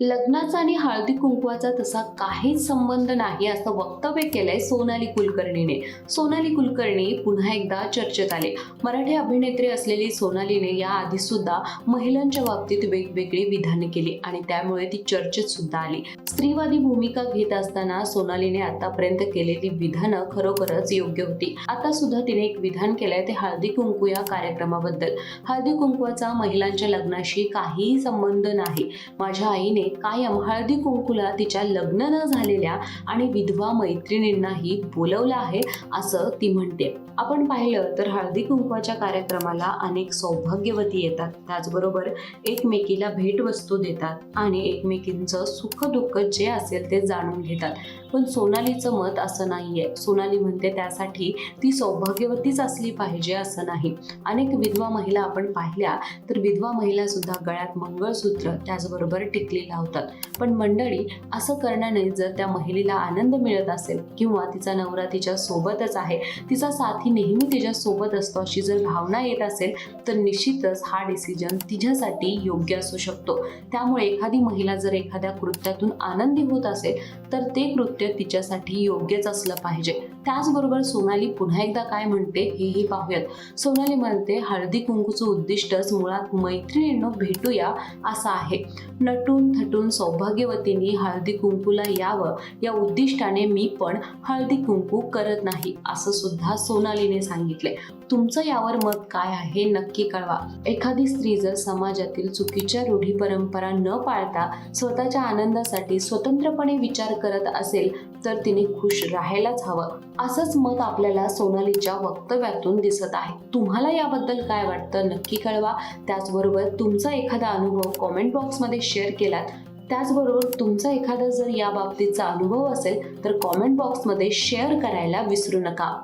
लग्नाचा आणि हळदी कुंकवाचा तसा काहीच संबंध नाही असं वक्तव्य केलंय सोनाली कुलकर्णीने. सोनाली कुलकर्णी पुन्हा एकदा चर्चेत आले. मराठी अभिनेत्री असलेली सोनालीने या आधी सुद्धा महिलांच्या बाबतीत वेगवेगळी विधाने केली आणि त्यामुळे ती चर्चेत सुद्धा आली. स्त्रीवादी भूमिका घेत असताना सोनालीने आतापर्यंत केलेली विधानं खरोखरच योग्य होती. आता सुद्धा तिने एक विधान केलंय ते हळदी कुंकू या कार्यक्रमाबद्दल. हळदी कुंकवाचा महिलांच्या लग्नाशी काहीही संबंध नाही. माझ्या आईने कायम हळदी कुंकूला तिच्या लग्न न झालेल्या आणि विधवा मैत्रिणींनाही बोलवलं आहे असं ती म्हणते. आपण पाहिलं तर हळदी कुंकवाच्या कार्यक्रमाला अनेक सौभाग्यवती येतात. त्याचबरोबर एकमेकीला भेटवस्तू देतात आणि एकमेकींचं सुख दुःख जे असेल ते जाणून घेतात. पण सोनालीचं मत असं नाहीये. सोनाली म्हणते त्यासाठी ती सौभाग्यवतीच असली पाहिजे असं नाही. अनेक विधवा महिला आपण पाहिल्या तर विधवा महिला सुद्धा गळ्यात मंगळसूत्र त्याचबरोबर टिकली लावतात. पण मंडळी असं करण्याने जर त्या महिलेला आनंद मिळत असेल किंवा तिचा नवरा तिच्या सोबतच आहे तिचा साथी नेहमी तिच्या सोबत असतो अशी जर भावना येत असेल तर निश्चितच हा डिसिजन तिच्यासाठी योग्य असू शकतो. त्यामुळे एखादी महिला जर एखाद्या कृत्यातून आनंदी होत असेल तर ते कृत्य तिच्यासाठी योग्यच असलं पाहिजे. त्याचबरोबर सोनाली पुन्हा एकदा काय म्हणते हेही पाहूयात. सोनाली म्हणते हळदी कुंकूचं उद्दिष्टच मुळात मैत्रिणींनो भेटूया असं आहे. नटून भेटून सौभाग्यवतींनी हळदी कुंकूला यावं या उद्दिष्टाने मी पण हळदी कुंकू करत नाही असं सुद्धा सोनालीने सांगितले. तुमचं यावर मत काय आहे नक्की कळवा. एखादी स्त्री जर समाजातील चुकीच्या रूढी परंपरा न पाळता स्वतःच्या आनंदासाठी स्वतंत्रपणे विचार करत असेल तर तिने खुश राहायलाच हवं. असंच मत आपल्याला सोनालीच्या वक्तव्यातून दिसत आहे. तुम्हाला याबद्दल काय वाटतं नक्की कळवा. त्याचबरोबर तुमचा एखादा अनुभव कॉमेंट बॉक्समध्ये शेअर केलात. त्याचबरोबर तुमचा एखादा जर या बाबतीचा अनुभव असेल तर कॉमेंट बॉक्समध्ये शेअर करायला विसरू नका.